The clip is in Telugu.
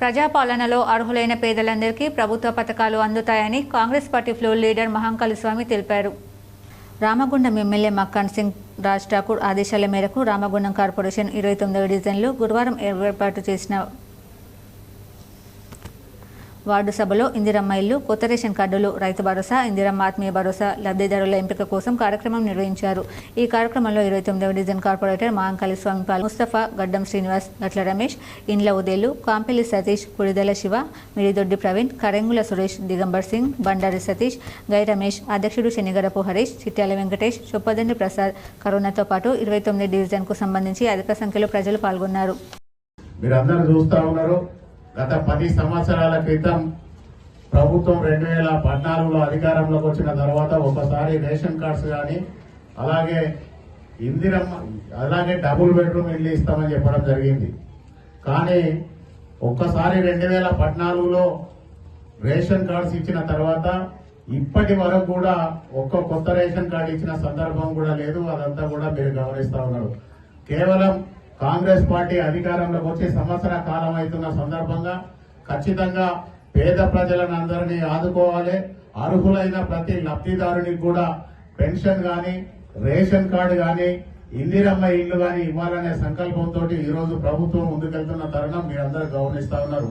ప్రజాపాలనలో అర్హులైన పేదలందరికీ ప్రభుత్వ పథకాలు అందుతాయని Congress party floor leader Mahankali Swamy తెలిపారు. రామగుండం ఎమ్మెల్యే మక్కాన్ సింగ్ రాజ్ ఠాకూర్ ఆదేశాల మేరకు రామగుండం కార్పొరేషన్ ఇరవై తొమ్మిదవ డివిజన్లో గురువారం ఏర్పాటు చేసిన వార్డు సభలో ఇందిరమ్మ ఇల్లు కొత్త రేషన్ కార్డులు రైతు భరోసా ఇందిరమ్మ ఆత్మీయ భరోసా లబ్ధిదారుల ఎంపిక కోసం కార్యక్రమం నిర్వహించారు. ఈ కార్యక్రమంలో ఇరవై తొమ్మిదవ division corporator Mahankali Swamy Paul Mustafa Gaddam Srinivas గట్ల రమేష్ ఇండ్ల ఉదేలు కాంపెల్లి సతీష్ కుడిదల శివ మిడిదొడ్డి ప్రవీణ్ కరెంగుల సురేష్ దిగంబర్ సింగ్ బండారి సతీష్ గై రమేష్ అధ్యక్షుడు శనిగడపు హరీష్ చిట్యాల వెంకటేష్ చొప్పదండి ప్రసాద్ కరోనాతో పాటు ఇరవై తొమ్మిది డివిజన్కు సంబంధించి అధిక సంఖ్యలో ప్రజలు పాల్గొన్నారు. మీరు అందరూ చూస్తూ ఉన్నారు. గత పది సంవత్సరాల క్రితం ప్రభుత్వం రెండు వేల పద్నాలుగులో అధికారంలోకి వచ్చిన తర్వాత ఒకసారి రేషన్ కార్డ్స్ కానీ అలాగే ఇందిరమ్మ అలాగే డబుల్ బెడ్రూమ్ ఇల్లు ఇస్తామని చెప్పడం జరిగింది. కానీ ఒక్కసారి రెండు వేల పద్నాలుగులో రేషన్ కార్డ్స్ ఇచ్చిన తర్వాత ఇప్పటి వరకు కూడా ఒక్క కొత్త రేషన్ కార్డు ఇచ్చిన సందర్భం కూడా లేదు. అదంతా కూడా మీరు గమనిస్తా ఉన్నారు. కేవలం కాంగ్రెస్ పార్టీ అధికారంలోకి వచ్చి సంవత్సర కాలం అవుతున్న సందర్భంగా ఖచ్చితంగా పేద ప్రజలను అందరినీ ఆదుకోవాలి. అర్హులైన ప్రతి లబ్ధిదారునికి కూడా పెన్షన్ కానీ రేషన్ కార్డు కానీ ఇందిరమ్మ ఇల్లు కానీ ఇవ్వాలనే సంకల్పంతో ఈరోజు ప్రభుత్వం ముందుకెళ్తున్న తరుణం మీరందరూ గమనిస్తా ఉన్నారు.